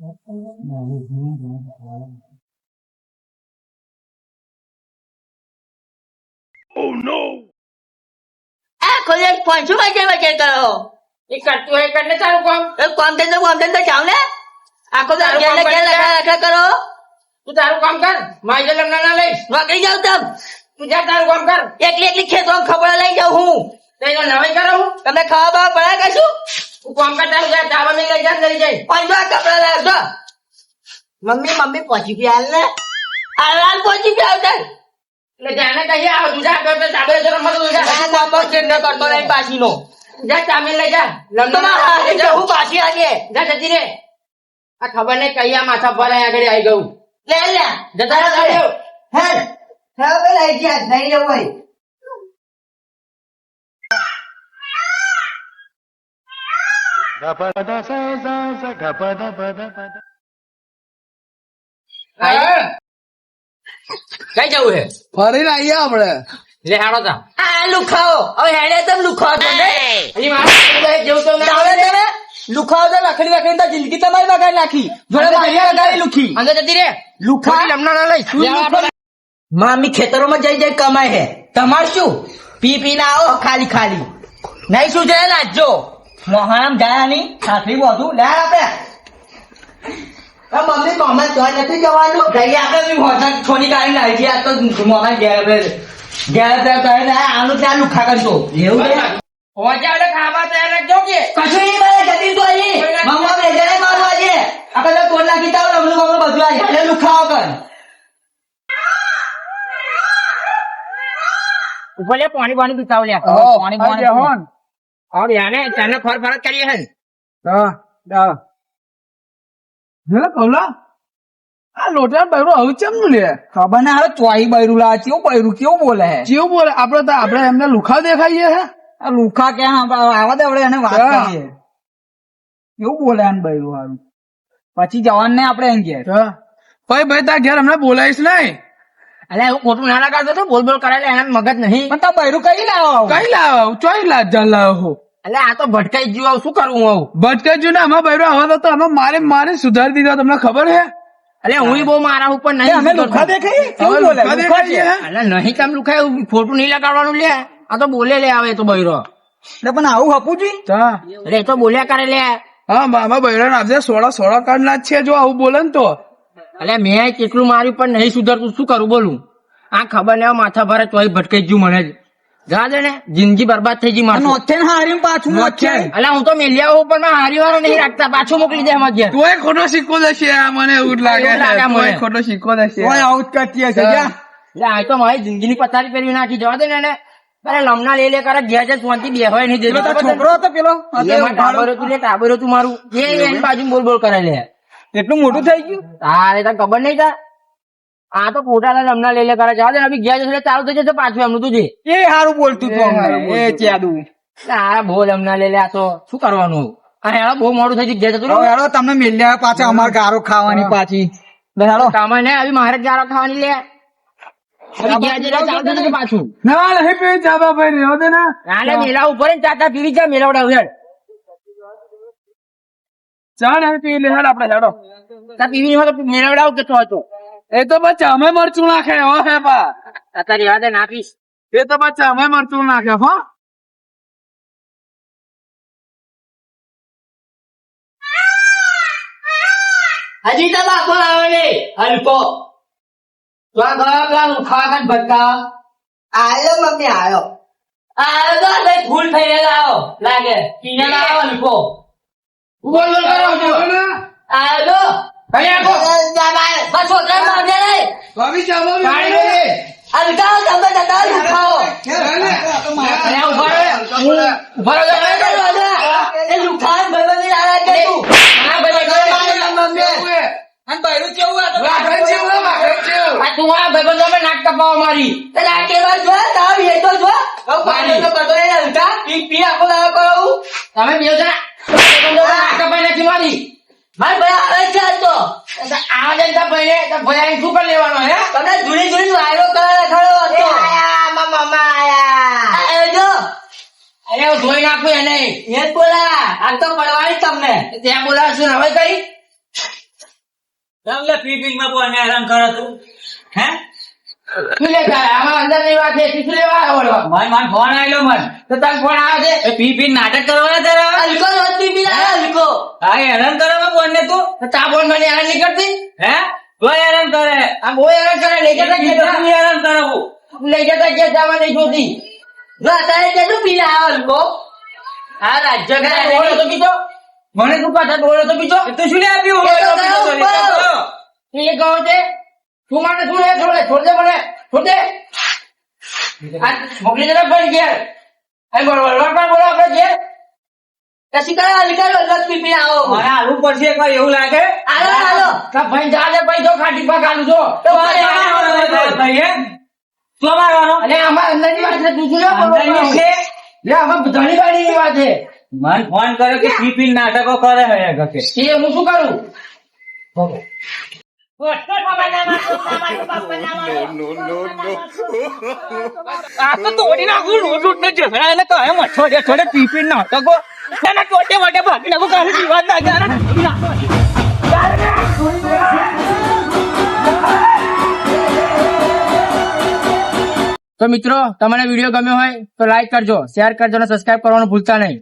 આ ખોલે પાંચસો વાગે વાગે કરો? એ કરતું હોય એટલે તારું કામ? એ કોમ ધંધો કોમ ધંધો જાવ ને આખો તો તારું ઘેર ને કરી લખા લખા કરો. તું તારું કામ કર. મારી લગ્ન ના લઈશ. નોકરી જાવ તમ. તું જા તારું કામ કર. એકલી એકલી ખેતો ખબર લઈ જાઉં હું. નવાઈ કરો તમને ખાવા બાવા પડે કશું તું કામ કરતા જા તાવા નહીં લઈ જા લઈ જાય. પાંચસો કપડા લાવજો. મમ્મી મમ્મી પહોંચી ગયા હાલ ને. હાલ પહોંચી ગયા આવતા એટલે જાને કહીએ આવો દુજા જા તો તાબે તો રમત દુજા જા. ના ના બસ ચિંતા કરતો નહીં પાછીનો. જા ચામી લઈ જા. તમારા હાથે જવું પાછી આજે જા જતી રે. આ ખબર નહીં કયા માથા પર આગળ આવી ગયું. લે લે. જતા રહો, જતા રહો. હે હા પેલા આઈ ગયા નહીં જવું કઈ જવું હે? ફરીને આવીએ આપડે લે હાડો તા. આ લુખાઓ. હવે હેડે તમ લુખાઓ તો નહીં મારે જેવું તો ના તમે લુખાઓ તો લખડી લખડી તો જિંદગી તમારી બગાડી નાખી. જોડે મારી બગાડી લુખી. અંદર જતી રે લુખા? લમણા ના લઈ. શું મામી ખેતરોમાં જઈ જઈ કમાય હે તમાર શું? પી પી ના આવો ખાલી ખાલી. નહીં શું છે લાજો મોહાણામ જાય સાસરી બધું લે આપે. મમ્મી મોમાં તો નથી જવાનું. જઈએ આપણે બી હોતા છોની ગાડી છે. આ તો મોમાં ઘેર ઘેર આપણે કહે ને આ આનું ત્યાં લુખા કરશો એવું છે? પહોંચ્યા ખાવા તૈયાર રાખજો કે. કશું નહીં મળે જતી તો અહીં મમ્મા બેજારે મારું આજે આપણે તોડ નાખી તાવ રમલું બધું આજે એટલે લુખાવો કર. ઉપર લે પાણી પાણી પીતાવ લે. હો, પાણી કરીએ હે ને. આ લોટા બૈરું આવું લે ખબર ના હવે ચોઈ બૈરું લા કેવું બૈરું કેવું બોલે હે જેવું બોલે આપડે તો આપડે એમને લુખા દેખાઈએ હે આ લુખા કે આવા દે આપણે એને વાત કરીએ કેવું બોલે આને બૈરું હારું પછી જવાન નહીં આપણે એમ કે. ભાઈ ભાઈ તાર ઘેર હમણાં બોલાવીશ નહીં અલે હું ખોટું ના લગાડતો તો બોલ બોલ કરાય એના મગજ નહીં. પણ તો બૈરું કઈ લાવો કઈ લાવો ચોઈ લાવ જા અલે આ તો ભટકાઈ ગયું આવું શું કરવું આવું? ભટકેજો ને આમાં બૈરો આવો તો અમે મારે મારે સુધારી દીધા તમને ખબર છે? અલે હું બહુ મારા ઉપર નહીં અમે. લુખા દેખાઈએ? કેવું બોલે? લુખા છે. અલે નહીં તમે લુખાય? ખોટું નહીં લગાડવાનું લે. આ તો બોલે લે આવે તો બૈરો. એટલે પણ આવું હપું જોઈએ અરે તો બોલ્યા કરે લે. હા મામા બૈરા આપજે સોળા સોળા કાર્ડ ના જ છે જો આવું બોલે ને તો. એટલે મેં કેટલું માર્યું પણ નહીં સુધરતું. શું કરું બોલું? આ ખબર ને માથા ભરે તોય ભટકાઈ ગયું મને જ. જા દે ને જિંદગી બરબાદ થઈ ગઈ મારું નોથે ને હારીને પાછું નોથે એટલે હું તો મેલિયા ઉપર પણ હારી વાળો નહીં રાખતા. પાછું મોકલી દે મજે તોય ખોટો સિક્કો દેશે આ મને એવું લાગે લાગે મને. ખોટો સિક્કો દેશે. ઓય આઉટ કરતી હશે. જા. આ તો મારી જિંદગીની પથારી પેરી નાખી. જવા દે ને એને. અરે લમના લે લે કરે ઘેર જાય શાંતિ બેહવાય નહીં. છોકરો હતો પેલો? એમાં ટાબરો તું ટાબરો તું મારું. એ એની બાજુ બોલ બોલ કરે લે. એટલું મોટું થઈ ગયું? તારે તને ખબર નહીં તા આ તો ખોટા રમના લે લે કરે જવા દે અભી ગયા જશે ચાલુ થઈ જશે પાછું એમનું તું જે. એ હારું બોલતું તું એ એ ચાદુ. આ બોલ લમણા લે લે આ તો શું કરવાનું? આ હેળો બહુ મોડું થઈ ગયું. જતું હવે હેડો તમને મેલ્યા પાછા અમાર ગારો ખાવાની પાછી. હેડો. કામા ને આવી મારે ગારો ખાવાની લે. પાછું. ના નહીં પી જાબા ભાઈ રહેવા દે ના. મેલા ઉપર ને ચાતા પીવી જા મેલાવડા હેડ ચા પી લે હાલ આપણે હેડો તા પીવી હોય તો મેલાવડાવ કેટલો હતો? એ તો બચ્ચા અમે મરચું નાખે હો હે બા. અત્યારે યાદ નાખીશ. એ તો બચ્ચા અમે મરચું નાખે હો. હજી તો બાપો આવે ને હલકો. તો આ ગયો પેલા ખાવા કાન ભટકા આયો મમ્મી આયો. આવ્યો તો ફૂલ કઈ ભૂલ થઈ ગયેલા આવો. લાગે. પીને લાવો હલકો. બોલ બોલ કરો છો આયો તો કઈ આપો બસ છોકરા મારજે નહીં ભાભી ચાલો હલકા તમે જતા લુખાઓ ઊભા તો. એ લુખાન ભાઈબંધી લાગે કે તું હા ભાઈ મમ્મી અને બૈરું કેવું આ તો વાઘણ જેવું હે, જેવું. આ તું આ ભાઈ તમે નાક કપાવા મારી. તે ના કેવા જો તાવ જો હવે પાણી તો બધો એ પી પી આખો લાવો કરો તમે બે જણા નાક કપાઈ નાખી મારી. માર ભાઈ તો આ જનતા ભાઈ ને ભાઈ શું કરી લેવાનો હે તમે જુડી જુડી વાયરો કરાવે ખરો હતો આયો જો. અરે હું ધોઈ નાખું એને. એ બોલા આ તો પડવાની તમને. ત્યાં બોલાવ છું હવે કઈ? તમને પીપી માં બોને હેરાન કરો તું હે? શું તારે? આમાં અંદર વાત છે તું શું લેવા આવ્યો મન મન ફોન આવેલો મન. તો તાર ફોન આવે છે? એ પી પી નાટક કરવાના તારા હલકો રોજ પીપી ના હલકો હા હેરાન કરવા બોન ને તું? તા બોલ મને હેરાન નહીં કરતી? હે? તું હેરાન કરે? આ બહુ હેરાન કરે લઈ જતા તું ગયા હેરાન કરાવું લઈ જતા ગયા જવા નહીં જોતી. જો અત્યારે કેટલું પીલા આવે હલકો આ રાજ્ય તારે ડોળો તો કીધો મને તું પાછા બોલો તો બીજો? તું શું લે આપ્યું. એ કહો છે. તું મને શું લે? છોડે છોડજે મને. છોડજે મોકલી દે ભાઈ ઘેર. અહીં બોલ બોલ બોલ બોલો આપણે ઘેર. કશી કરા નીકળો દસ પીપી આવો. મને આવું પડશે એક એવું લાગે? હાલો હાલો તા ભાઈ જા દે ભાઈ જો ખાટી તો ભાઈ શું મારવાનો? અલે આમાં અંદરની વાત છે તું શું લે? અંદરની છે? લે આમાં ધણી વાળી વાત છે. મન ફોન કર્યો કે પી પી નાટકો કરે હે ગકે એ હું શું કરું? તો તો મિત્રો, તમને વીડિયો ગમ્યો હોય તો લાઈક કરજો શેર કરજો અને સબસ્ક્રાઇબ કરવાનું ભૂલતા નહીં.